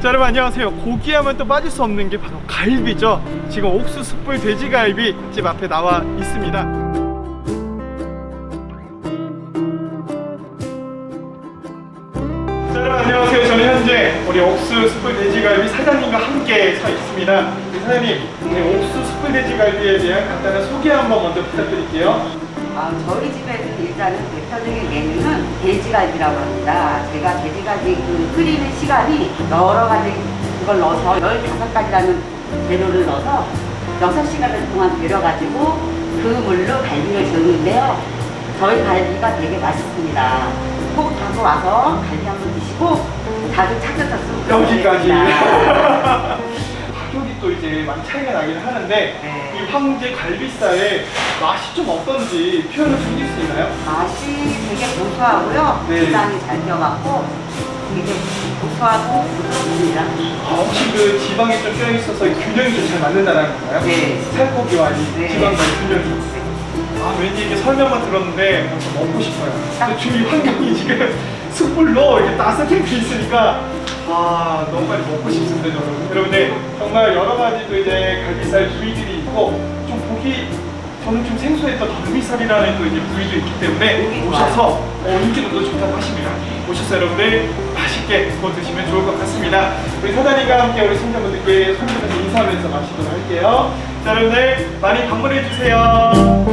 자 여러분 안녕하세요. 고기 하면 또 빠질 수 없는 게 바로 갈비죠. 지금 옥수 숯불 돼지갈비 집 앞에 나와 있습니다. 안녕하세요. 저는 현재 우리 옥수 숯불 돼지갈비 사장님과 함께 서 있습니다. 사장님 옥수 숯불 돼지갈비에 대한 간단한 소개 한번 먼저 부탁드릴게요 아, 저희 집에는 일단은 대표적인 메뉴는 돼지갈비라고 합니다. 제가 돼지갈비 그 끓이는 시간이 여러 가지 그걸 넣어서 15가지라는 재료를 넣어서 6시간을 동안 데려가지고 그 물로 갈비를 재우는데요. 저희 갈비가 되게 맛있습니다. 꼭 가서 와서 갈비 한번 드시고 자주 여기까지 좋겠습니다. 많 이 차이가 나긴 하는데 네. 이 황제 갈비살의 맛이 좀 어떤지 표현을 좀 해줄 수 있나요? 맛이 되게 고소하고요. 네. 지방이 잘 껴갖고 되게 고소하고 부드럽습니다. 아, 혹시 그 지방이 좀 껴있어서 균형이 좀 잘 맞는다는 건가요? 네. 살코기와 이 네. 지방과의 균형이 아 왠지 이게 설명만 들었는데 벌써 먹고 싶어요 근데 주위 환경이 지금 숯불로 이렇게 돼 있으니까 아 너무 빨리 먹고 싶습니다 저는 여러분들 정말 여러 가지 또 이제 갈비살 부위들이 있고 좀 보기 저는 좀 생소했던 닭미살이라는 또 이제 부위도 있기 때문에 오셔서 어, 인기도 좋다고 하십니다. 오셔서 여러분들 맛있게 구워 드시면 좋을 것 같습니다. 우리 사장님과 함께 우리 손님분들께 손님분들 인사하면서 마시도록 할게요. 자 여러분들 많이 방문해 주세요